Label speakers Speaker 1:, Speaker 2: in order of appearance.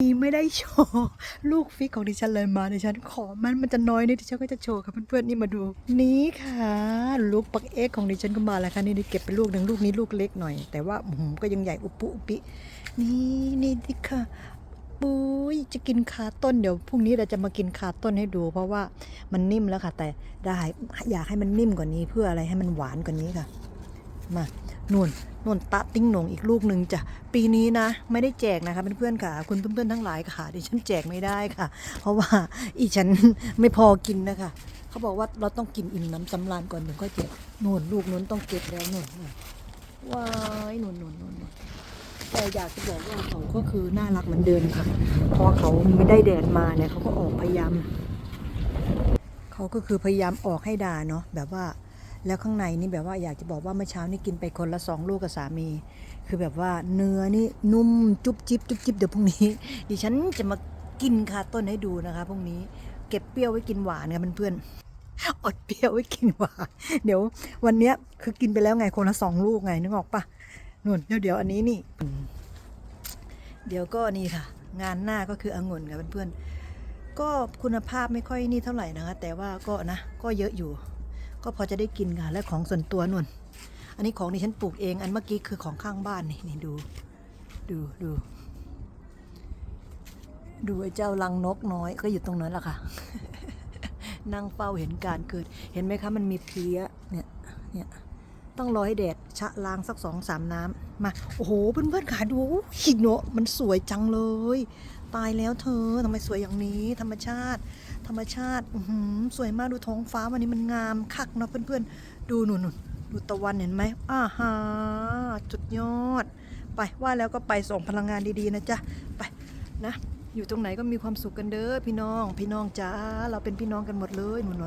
Speaker 1: นี่ไม่ได้โชว์ลูกฟิกของดิฉันเลยมาดิฉันขอมันมันจะน้อยนิดดิฉันก็จะโชว์ค่ะเพื่อนๆนี่มาดู นี่ค่ะลูกปักเอ็กของดิฉันก็มาแล้วค่ะนี่นี่เก็บไปลูกหนึ่งลูกนี้ลูกเล็กหน่อย แต่ว่าหืมก็ยังใหญ่อุปุอุปิ นี่นี่ดิค่ะปุ้ยจะกินคาต้นเดี๋ยวพรุ่งนี้เราจะมากินคาต้นให้ดู เพราะว่ามันนิ่มแล้วค่ะ แต่ได้อยากให้มันนิ่มกว่านี้เพื่ออะไรให้มันหวานกว่านี้ค่ะ มานุ่นนุ่นตะติ้งหนงอีกลูกหนึ่งจ้ะปีนี้นะ ไม่ได้แจกนะคะเพื่อนๆค่ะ คุณเพื่อนๆทั้งหลายค่ะดิฉันแจกไม่ได้ค่ะ เพราะว่าอีฉันไม่พอกินนะคะเขาบอกว่าเราต้องกินอิ่มน้ำสำราญก่อนถึงค่อยแจกนุ่นลูกนุ่นต้องเก็บแล้วนุ่นว้ายนุ่นนุ่นนุ่นแต่อยากจะบอกว่าเขาก็คือน่ารักเหมือนเดิมค่ะเพราะเขาไม่ได้แดดมาเนี่ยเขาก็ออกพยายามเขาก็คือพยายามออกให้ด่าเนาะแบบว่า แล้วข้างในนี่แบบว่าอยากจะบอกว่าเมื่อเช้านี่กินไปคนละสองลูกกับสามี คือแบบว่าเนื้อนี่นุ่มจุ๊บจิ๊บจุ๊บจิ๊บเดี๋ยวพรุ่งนี้ ดิฉันจะมากินคาต้นให้ดูนะคะพรุ่งนี้เก็บเปรี้ยวไว้กินหวานกันเพื่อนๆอดเปรี้ยวไว้กินหวานเดี๋ยว วันเนี้ยคือกินไปแล้วไงคนละสองลูกไงนึกออกปะนู่นเดี๋ยวเดี๋ยวอันนี้นี่เดี๋ยวก็นี่ค่ะ งานหน้าก็คือองุ่นค่ะเพื่อนๆก็คุณภาพไม่ค่อยนี่เท่าไหร่นะคะแต่ว่าก็นะก็เยอะอยู่ ก็พอจะได้กินค่ะ และของส่วนตัวนุ่นอันนี้ของที่ฉันปลูกเอง อันเมื่อกี้คือของข้างบ้านนี่นี่ดู ดูดูดูไอ้เจ้าลังนกน้อยก็อยู่ตรงนั้นแหละค่ะ นั่งเฝ้าเห็นการเกิด เห็นไหมคะมันมีเพลี้ยเนี่ยเนี่ยต้องรอให้แดดชะล้างสักสองสามน้ำมา โอ้โหเพื่อนๆขาดูหินโนะมันสวยจังเลย ตายแล้วเธอทำไมสวยอย่างนี้ ธรรมชาติ ธรรมชาติอืสวยมากดูท้องฟ้าวันนี้มันงามคักเนาะเพื่อนๆ ดูหนุนดูตะวันเห็นไหมอ้าฮาจุดยอด ไปว่าแล้วก็ไปส่งพลังงานดีๆนะจ๊ะไปนะ อยู่ตรงไหนก็มีความสุขกันเด้อพี่น้อง พี่น้องจ้าเราเป็นพี่น้องกันหมดเลยหนุน